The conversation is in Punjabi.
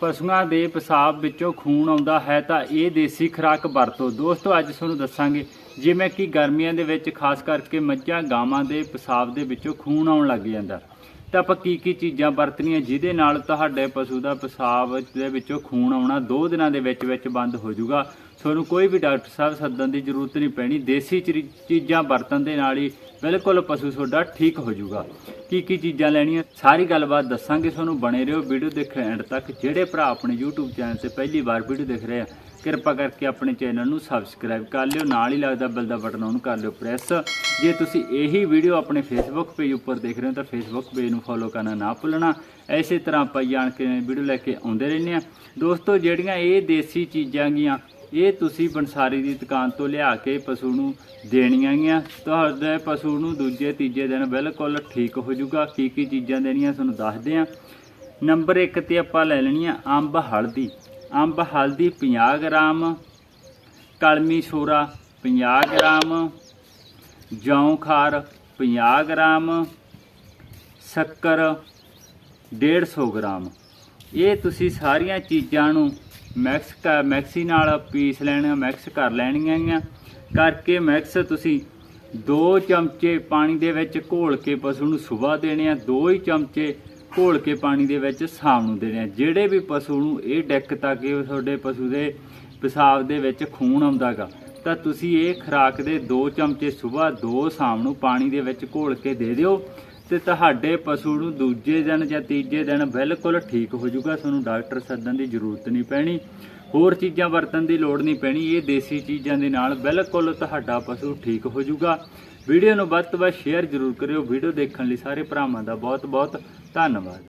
ਪਸ਼ੂਆਂ ਦੇ ਪਿਸ਼ਾਬ ਵਿੱਚੋਂ ਖੂਨ ਆਉਂਦਾ ਹੈ ਤਾਂ ਇਹ ਦੇਸੀ ਖੁਰਾਕ ਵਰਤੋ। ਦੋਸਤੋ, ਅੱਜ ਤੁਹਾਨੂੰ ਦੱਸਾਂਗੇ ਜਿਵੇਂ ਕਿ ਗਰਮੀਆਂ ਦੇ ਵਿੱਚ ਖਾਸ ਕਰਕੇ ਮੱਝਾਂ, ਗਾਵਾਂ ਦੇ ਪਿਸ਼ਾਬ ਦੇ ਵਿੱਚੋਂ ਖੂਨ ਆਉਣ ਲੱਗ ਜਾਂਦਾ। ਤਾਂ ਆਪਾਂ ਕੀ ਕੀ ਚੀਜ਼ਾਂ ਵਰਤਣੀਆਂ ਜਿਹਦੇ ਨਾਲ ਤੁਹਾਡੇ ਪਸ਼ੂ ਦਾ ਪਿਸ਼ਾਬ ਦੇ ਵਿੱਚੋਂ ਖੂਨ ਆਉਣਾ 2 ਦਿਨਾਂ ਦੇ ਵਿੱਚ ਵਿੱਚ ਬੰਦ ਹੋ ਜਾਊਗਾ। ਤੁਹਾਨੂੰ ਕੋਈ ਵੀ ਡਾਕਟਰ ਸਾਹਿਬ ਸੱਦਣ ਦੀ ਜ਼ਰੂਰਤ ਨਹੀਂ ਪੈਣੀ। ਦੇਸੀ ਚਰੀ- ਚੀਜ਼ਾਂ ਵਰਤਣ ਦੇ ਨਾਲ ਹੀ ਬਿਲਕੁਲ ਪਸ਼ੂ ਤੁਹਾਡਾ ਠੀਕ ਹੋ ਜਾਊਗਾ। ਕੀ ਕੀ ਚੀਜ਼ਾਂ ਲੈਣੀਆਂ, ਸਾਰੀ ਗੱਲਬਾਤ ਦੱਸਾਂਗੇ, ਤੁਹਾਨੂੰ ਬਣੇ ਰਹੋ ਵੀਡੀਓ ਦੇਖਣ ਐਂਡ ਤੱਕ। ਜਿਹੜੇ ਭਰਾ ਆਪਣੇ YouTube ਚੈਨਲ ਤੇ ਪਹਿਲੀ ਵਾਰ ਵੀਡੀਓ ਦੇਖ ਰਹੇ ਆ, ਕਿਰਪਾ ਕਰਕੇ ਆਪਣੇ ਚੈਨਲ ਨੂੰ ਸਬਸਕ੍ਰਾਈਬ ਕਰ ਲਿਓ, ਨਾਲ ਹੀ ਲੱਗਦਾ ਬੈਲ ਦਾ ਬਟਨ ਔਨ ਕਰ ਲਿਓ ਪ੍ਰੈਸ। ਜੇ ਤੁਸੀਂ ਇਹੀ ਵੀਡੀਓ ਆਪਣੇ ਫੇਸਬੁੱਕ ਪੇਜ ਉੱਪਰ ਦੇਖ ਰਹੇ ਹੋ, ਤਾਂ ਫੇਸਬੁੱਕ ਪੇਜ ਨੂੰ ਫੋਲੋ ਕਰਨਾ ਨਾ ਭੁੱਲਣਾ। ਐਸੇ ਤਰ੍ਹਾਂ ਆਪਾਂ ਜਾਣ ਕੇ ਵੀਡੀਓ ਲੈ ਕੇ ਆਉਂਦੇ ਰਹਿੰਦੇ ਆ। ਦੋਸਤੋ, ਜਿਹੜੀਆਂ ਇਹ ਦੇਸੀ ਚੀਜ਼ਾਂ ਗੀਆਂ ਇਹ ਤੁਸੀਂ ਬੰਸਾਰੀ ਦੀ ਦੁਕਾਨ ਤੋਂ ਲਿਆ ਕੇ ਪਸ਼ੂ ਨੂੰ ਦੇਣੀਆਂ ਗੀਆਂ। ਤੁਹਾਡੇ ਪਸ਼ੂ ਨੂੰ ਦੂਜੇ, ਤੀਜੇ ਦਿਨ ਬਿਲਕੁਲ ਠੀਕ ਹੋ ਜਾਊਗਾ। ਕੀ ਕੀ ਚੀਜ਼ਾਂ ਦੇਣੀਆਂ ਤੁਹਾਨੂੰ ਦੱਸਦੇ ਆ ਨੰਬਰ 1 ਤੇ ਆਪਾਂ ਲੈ ਲੈਣੀ ਆ ਅੰਬ ਹਲਦੀ। ਅੰਬ ਹਲਦੀ 50 ਗ੍ਰਾਮ, ਕਲਮੀ ਛੋਰਾ 50 ਗ੍ਰਾਮ, ਜੌਂ ਖਾਰ 50 ਗ੍ਰਾਮ, ਸ਼ੱਕਰ 150 ਗ੍ਰਾਮ। ਇਹ ਤੁਸੀਂ ਸਾਰੀਆਂ ਚੀਜ਼ਾਂ ਨੂੰ ਮੈਕਸ ਕਰ ਮਿਕਸੀ ਨਾਲ ਪੀਸ ਲੈਣਾ, ਮੈਕਸ ਕਰ ਲੈਣੀਆਂ ਗੀਆਂ। ਕਰਕੇ ਮੈਕਸ ਤੁਸੀਂ 2 ਚਮਚੇ ਪਾਣੀ ਦੇ ਵਿੱਚ ਘੋਲ ਕੇ ਪਸ਼ੂ ਨੂੰ ਸਵੇਰ ਦੇਣੇ ਆ। 2 ਹੀ ਚਮਚੇ ਘੋਲ ਕੇ ਪਾਣੀ ਦੇ ਵਿੱਚ ਸ਼ਾਮ ਨੂੰ ਦੇਣੇ ਆ। ਜਿਹੜੇ ਵੀ ਪਸ਼ੂ ਨੂੰ ਇਹ ਦਿੱਕਤ ਆ ਕਿ ਤੁਹਾਡੇ ਪਸ਼ੂ ਦੇ ਪਿਸ਼ਾਬ ਦੇ ਵਿੱਚ ਖੂਨ ਆਉਂਦਾਗਾ ਤਾਂ ਤੁਸੀਂ ਇਹ ਖੁਰਾਕ ਦੇ 2 ਚਮਚੇ ਸਵੇਰ 2 ਸ਼ਾਮ ਨੂੰ ਪਾਣੀ ਦੇ ਵਿੱਚ ਘੋਲ ਕੇ ਦੇ ਦਿਓ। ਤੇ ਤੁਹਾਡੇ ਪਸ਼ੂ ਨੂੰ ਦੂਜੇ ਦਿਨ ਜਾਂ ਤੀਜੇ ਦਿਨ ਬਿਲਕੁਲ ਠੀਕ ਹੋ ਜਾਊਗਾ, ਤੁਹਾਨੂੰ ਡਾਕਟਰ ਸੱਦਣ ਦੀ ਜ਼ਰੂਰਤ ਨਹੀਂ ਪੈਣੀ। ਹੋਰ ਚੀਜ਼ਾਂ ਵਰਤਣ ਦੀ ਲੋੜ ਨਹੀਂ ਪੈਣੀ, ਇਹ ਦੇਸੀ ਚੀਜ਼ਾਂ ਦੇ ਨਾਲ ਬਿਲਕੁਲ ਤੁਹਾਡਾ ਪਸ਼ੂ ਠੀਕ ਹੋ ਜਾਊਗਾ। ਵੀਡੀਓ ਨੂੰ ਵੱਧ ਤੋਂ ਵੱਧ ਸ਼ੇਅਰ ਜ਼ਰੂਰ ਕਰਿਓ, ਵੀਡੀਓ ਦੇਖਣ ਲਈ ਸਾਰੇ ਭਰਾਵਾਂ ਦਾ ਬਹੁਤ ਬਹੁਤ ਧੰਨਵਾਦ।